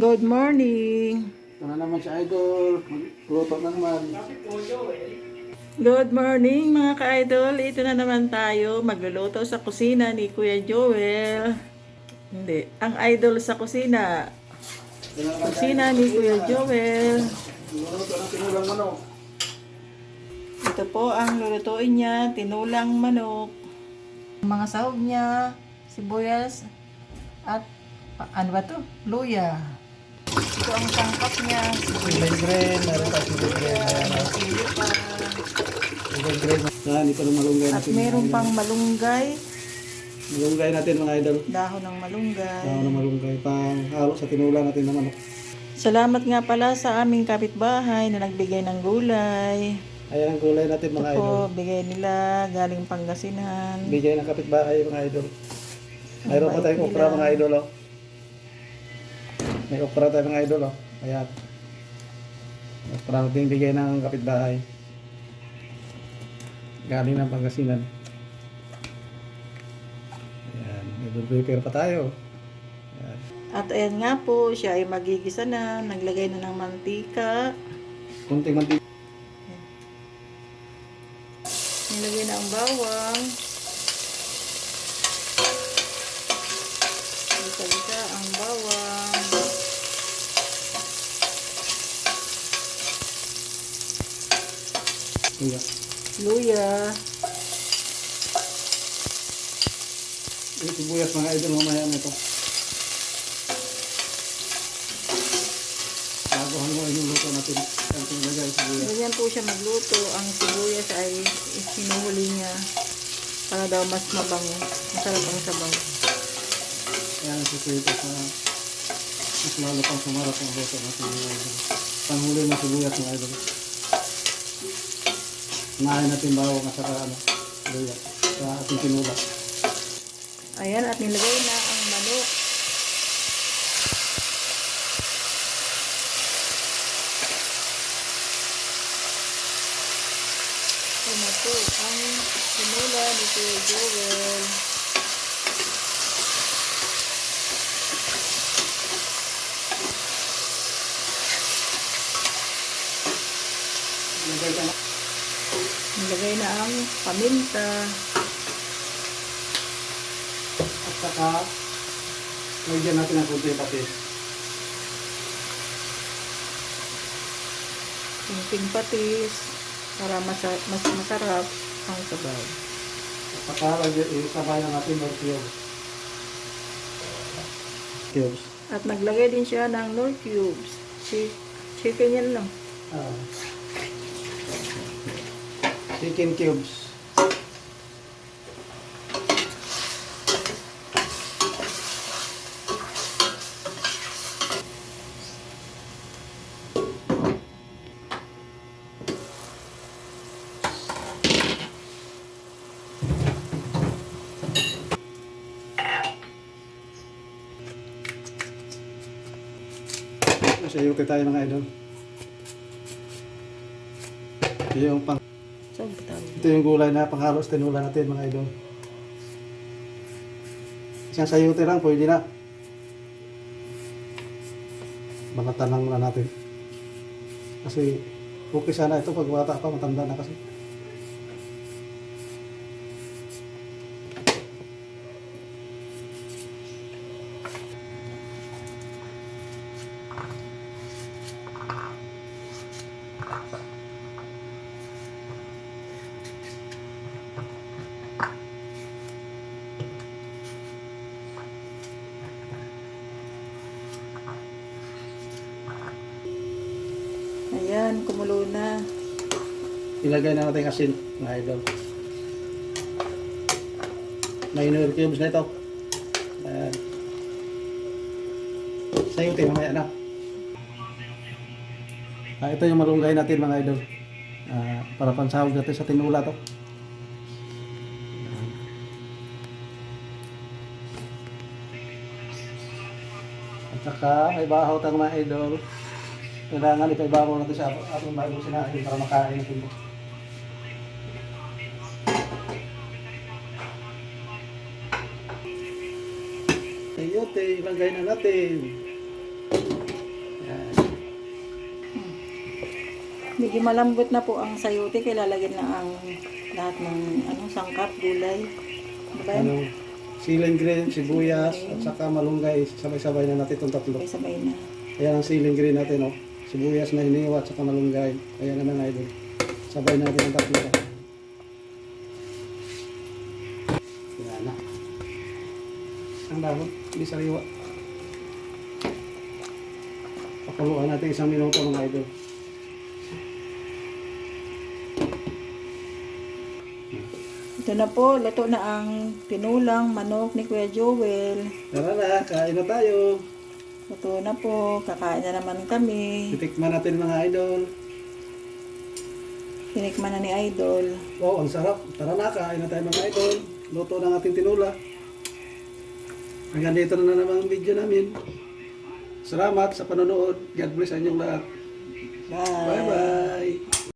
Good morning. Ito na naman si Idol. Magluto na naman. Good morning mga ka-idol. Ito na naman tayo magluluto sa kusina ni Kuya Joel. Hindi, ang idol sa kusina. Kusina ni Kuya Joel. Ito po ang lulutuin niya, tinulang manok. Ang mga sahog niya, sibuyas, at ano ba to? Luya. Ito ang sangkap niya, Silay green. Meron pa silay green. Silay green. Saan? Ito na malunggay At natin. meron pang malunggay, Malunggay natin mga idol. dahon ng malunggay. Ako na malunggay. Pang halo sa tinula natin ng manok. Salamat nga pala sa aming kapitbahay na nagbigay ng gulay. Ayan ang gulay natin Ito mga idol. po, bigay nila galing Pangasinan. Bigay ng kapitbahay mga idol. Mayroon pa tayong okra mga idol oh. May okra tayo mga idol oh. Ayan. Okra natin bigay ng kapitbahay. Galing ng Pangasinan. Ayan. May prepare pa tayo. Ayan. At ayan nga po, siya ay magigisa na. Naglagay na ng mantika. Kunting mantika. Nilagay na ang bawang. Gisa-gisa ang bawang. Ayan. Luya. Yung sibuyas mga idol mamaya na ito. Bago hanguin yung luto natin. Ang tinilagay yung sibuyas. Ganyan po siya magluto. Ang sibuyas ay sinuhuli niya para daw mas mabango. Masarap ang sabaw. Kaya nagsisilito sa mas lalo pang sumarap ang luto natin mga idol. Panghuli ng sibuyas mga idol. Unahin natin bawang at saka ano, luya sa ating tinula. Ayan, at nilagay na ang manok. Ito na po ang sinula ni Kuya Joel. Ilagay ka na. Nilagay na ang paminta. At saka, lagyan natin ng kunti patis. Kunting patis para masa- mas masarap ang sabaw. At saka, isabay na natin ng cubes. Cubes. At naglagay din siya ng nor cubes. Chi- chicken yan lang. Ah. Chicken cubes. Masayuti tayo mga idol. Yung pang? Ito yung gulay na panghalos tinula natin mga idol. Isang sayuti lang, pwede na. Banatan lang muna natin. Kasi okay sana ito pag bata pa, matanda na kasi. Ayan, kumulo na. Ilagay na natin asin, mga idol. May inner cubes na ito. Ayan. Sayuti, mamaya na. Ah, ito yung malunggay natin mga idol. Ah, para pansahog natin sa tinula to. At saka may bahaw tang mga idol. Kailangan ito ibabaw natin sa atong bagong sinahin para makain natin ito. Tayote, ilagay na natin. Yan. Medyo malambot na po ang sayote kaya lalagyan na ang lahat ng ano, sangkap, gulay. Diba? Ano, ano? siling green, sibuyas, okay. at saka malunggay. Sabay-sabay na natin itong tatlo. Sabay-sabay na. Ayan ang ceiling green natin, oh. Sibuyas na hiniwa at saka malunggay. Ayan na mga idol. Sabay natin ang tatlo. Ayan na. Ang dahon, hindi sariwa. Pakuluan natin isang minuto mga idol. Ito na po, luto na ang tinulang manok ni Kuya Joel. Tara na, kain na tayo. Luto na po, kakain na naman kami. Titikman natin mga idol. Tinikman na ni Idol. Oh, ang sarap. Tara na, kain na tayo mga idol. Luto ng ating tinula. Hanggang dito na naman ang video namin. Salamat sa panonood. God bless sa inyong lahat. Bye! Bye-bye.